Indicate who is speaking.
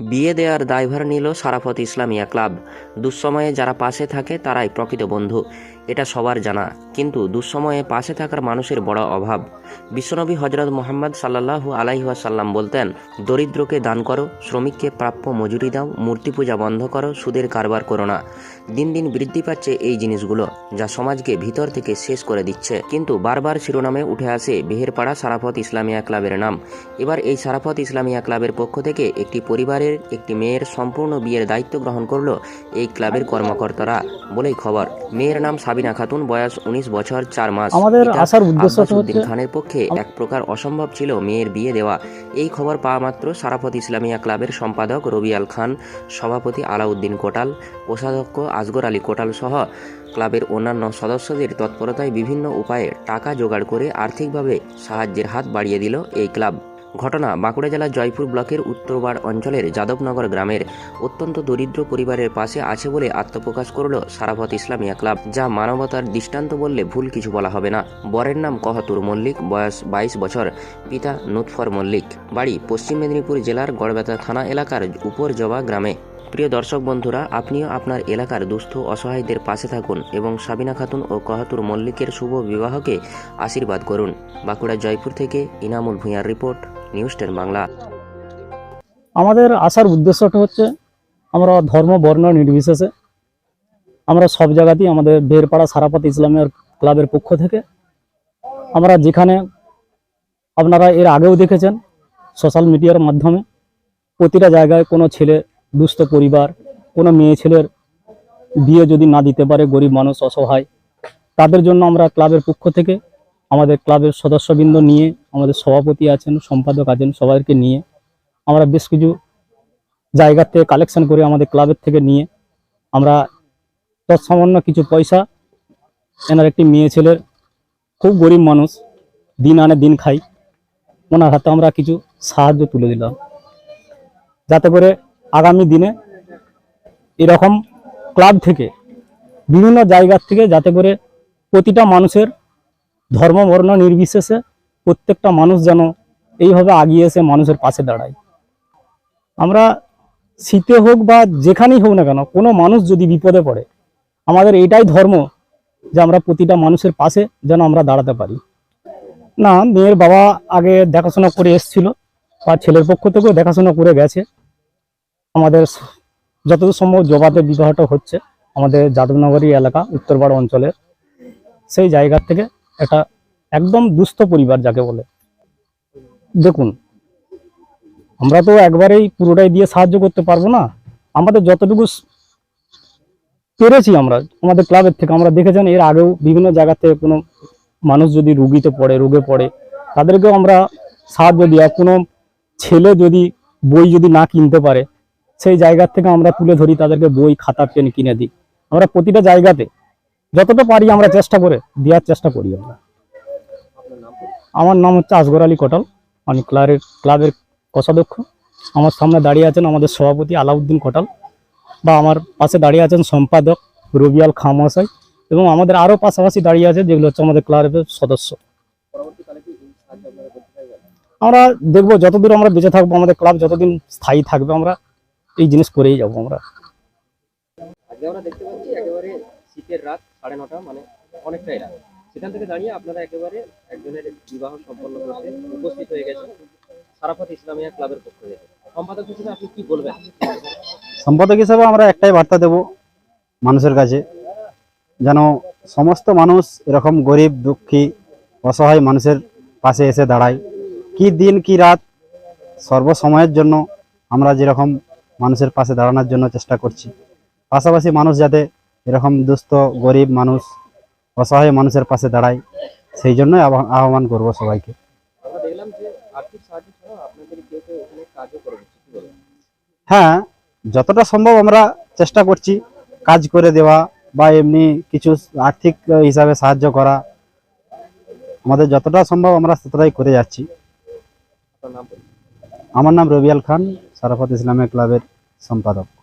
Speaker 1: বিয়ে দেওয়ার দায়ভার নিল সারাফত ইসলামিয়া ক্লাব। দুঃসময়ে যারা পাশে থাকে তারাই প্রকৃত বন্ধু। এটা সবার জানা। কিন্তু দুঃসময়ে পাশে থাকার মানুষের বড় অভাব। বিশ্বনবী হজরত মোহাম্মদ সাল্লাহু আলাইহাসাল্লাম বলতেন, দরিদ্রকে দান করো, শ্রমিককে প্রাপ্য মজুরি দাও, মূর্তি পূজা বন্ধ করো, সুদের কারবার করো না। দিন দিন বৃদ্ধি পাচ্ছে এই জিনিসগুলো, যা সমাজকে ভিতর থেকে শেষ করে দিচ্ছে। কিন্তু বারবার শিরোনামে উঠে আসে বেহেরপাড়া সারাফত ইসলামিয়া ক্লাবের নাম। এবার এই সারাফত ইসলামিয়া ক্লাবের পক্ষ থেকে একটি পরিবারের, একটি মেয়ের সম্পূর্ণ বিয়ের দায়িত্ব গ্রহণ করল এই ক্লাবের কর্মকর্তারা বলেই খবর। মেয়ের নাম সাবিনা খাতুন বয়স উনিশ বছর চার মাস।
Speaker 2: আমাদের আসার উদ্দেশ্য
Speaker 1: উদ্দিন
Speaker 2: হচ্ছে
Speaker 1: খানের পক্ষে এক প্রকার অসম্ভব ছিল মেয়ের বিয়ে দেওয়া। এই খবর পাওয়া মাত্র সারাফত ইসলামিয়া ক্লাবের সম্পাদক রবিয়াল খান সভাপতি আলাউদ্দিন কোটাল কোষাধ্যক্ষ আসগর আলী কোটাল সহ ক্লাবের অন্যান্য সদস্যদের তৎপরতায় বিভিন্ন উপায়ে টাকা জোগাড় করে আর্থিকভাবে সাহায্যের হাত বাড়িয়ে দিল এই ক্লাব। ঘটনা বাঁকুড়া জেলার জয়পুর ব্লকের উত্তরবার অঞ্চলের যাদবনগর গ্রামের অত্যন্ত দরিদ্র পরিবারের পাশে আছে বলে আত্মপ্রকাশ করল সারাভত ইসলামিয়া ক্লাব, যা মানবতার দৃষ্টান্ত বললে ভুল কিছু বলা হবে না। বরের নাম কহতুর মল্লিক, বয়স বাইশ বছর, পিতা নুৎফর মল্লিক। বাড়ি পশ্চিম মেদিনীপুর জেলার গড়বেতা থানা এলাকার উপরজবা গ্রামে। প্রিয় দর্শক বন্ধুরা, আপনিও আপনার এলাকার দুস্থ অসহায়দের পাশে থাকুন এবং সাবিনা খাতুন ও কহাতুর মল্লিকের শুভ বিবাহকে আশীর্বাদ করুন। বাঁকুড়া জয়পুর থেকে ইনামুল ভূঁয়ার রিপোর্ট, নিউজ টেন বাংলা।
Speaker 2: আমাদের আসার উদ্দেশ্যটা হচ্ছে, আমরা ধর্ম, বর্ণ নির্বিশেষে আমরা সব জায়গাতেই আমাদের বেরপাড়া সারাপাত ইসলামের ক্লাবের পক্ষ থেকে আমরা যেখানে আপনারা এর আগেও দেখেছেন সোশ্যাল মিডিয়ার মাধ্যমে প্রতিটা জায়গায় কোনো ছেলে দুস্থ পরিবার, কোনো মেয়ে ছেলের বিয়ে যদি না দিতে পারে গরিব মানুষ অসহায়, তাদের জন্য আমরা ক্লাবের পক্ষ থেকে আমাদের ক্লাবের সদস্যবৃন্দ নিয়ে আমাদের সভাপতি আছেন, সম্পাদক আছেন, সবাইকে নিয়ে আমরা বেশ কিছু জায়গার থেকে কালেকশন করে আমাদের ক্লাবের থেকে নিয়ে আমরা তৎসামান্য কিছু পয়সা এনার একটি মেয়ে ছেলের খুব গরিব মানুষ দিন আনে দিন খাই, ওনার হাতে আমরা কিছু সাহায্য তুলে দিলাম। যাতে করে আগামী দিনে এরকম ক্লাব থেকে বিভিন্ন জায়গার থেকে যাতে করে প্রতিটা মানুষের ধর্ম বর্ণ নির্বিশেষে প্রত্যেকটা মানুষ যেন এইভাবে আগিয়ে এসে মানুষের পাশে দাঁড়ায়। আমরা শীতে হোক বা যেখানেই হোক না কেন, কোনো মানুষ যদি বিপদে পড়ে, আমাদের এটাই ধর্ম যে আমরা প্রতিটা মানুষের পাশে যেন আমরা দাঁড়াতে পারি। না, মেয়ের বাবা আগে দেখাশোনা করে এসছিল বা ছেলের পক্ষ থেকেও দেখাশোনা করে গেছে। আমাদের যতদূর সম্ভব জবাতে বিবাহটা হচ্ছে আমাদের যাদবনগরী এলাকা উত্তরপাড়া অঞ্চলের। সেই জায়গার থেকে একটা একদম দুস্থ পরিবার যাকে বলে। দেখুন, আমরা তো একবারেই পুরোটাই দিয়ে সাহায্য করতে পারব না। আমাদের যতটুকু পেরেছি আমরা, আমাদের ক্লাবের থেকে আমরা দেখেছেন এর আগেও বিভিন্ন জায়গা থেকে কোনো মানুষ যদি রুগীতে পড়ে, রোগে পড়ে, তাদেরকেও আমরা সাহায্য দেওয়া, কোনো ছেলে যদি বই যদি না কিনতে পারে সেই জায়গা থেকে আমরা তুলে ধরি, তাদেরকে বই, খাতা, পেন কিনে দিই। আমরা প্রতিটা জায়গাতে যতটা পারি আমরা চেষ্টা করে, দেওয়ার চেষ্টা করি আমরা। আমার নাম হচ্ছে আসগর আলী কোটাল, আমি ক্লাবের ক্লাবের কোষাধ্যক্ষ। আমার সামনে দাঁড়িয়ে আছেন আমাদের সভাপতি আলাউদ্দিন কোটাল বা আমার পাশে দাঁড়িয়ে আছেন সম্পাদক রবিয়াল খাঁ মহাশয় এবং আমাদের আরও পাশাপাশি দাঁড়িয়ে আছে যেগুলো হচ্ছে আমাদের ক্লাবের সদস্য। আমরা দেখব, যতদূর আমরা বেঁচে থাকব, আমাদের ক্লাব যতদিন স্থায়ী থাকবে আমরা এই জিনিস করেই যাব আমরা।
Speaker 3: আজকে আমরা দেখতে পাচ্ছি একেবারে শীতের রাত সাড়ে নটা মানে অনেকটাই রাত। সেখান থেকে দাঁড়িয়ে আপনারা একেবারে একজনের বিবাহ সম্পন্ন করতে উপস্থিত হয়ে গেছেন সারাফত ইসলামিয়া ক্লাবের পক্ষ থেকে। সম্পাদক হিসেবে আপনি কি বলবেন?
Speaker 4: সম্পাদক হিসেবে আমরা একটাই বার্তা দেব মানুষের কাছে যেন সমস্ত মানুষ এরকম গরিব দুঃখী অসহায় মানুষের পাশে এসে দাঁড়ায়। কি দিন কি রাত সর্বসময়ের জন্য আমরা যেরকম মানুষের পাশে দাঁড়ানোর জন্য চেষ্টা করছি। পাশাপাশি মানুষ যাতে এরকম দুস্থ গরিব মানুষ অসহায় মানুষের পাশে দাঁড়ায় সেই জন্যই আহ্বান করব সবাইকে। হ্যাঁ যতটা সম্ভব আমরা চেষ্টা করছি কাজ করে দেওয়া বা এমনি কিছু আর্থিক হিসাবে সাহায্য করা। আমাদের যতটা সম্ভব আমরা ততটাই করে যাচ্ছি। আমার নাম রবিয়াল খান সারাফত ইসলামিক ক্লাবের সম্পাদক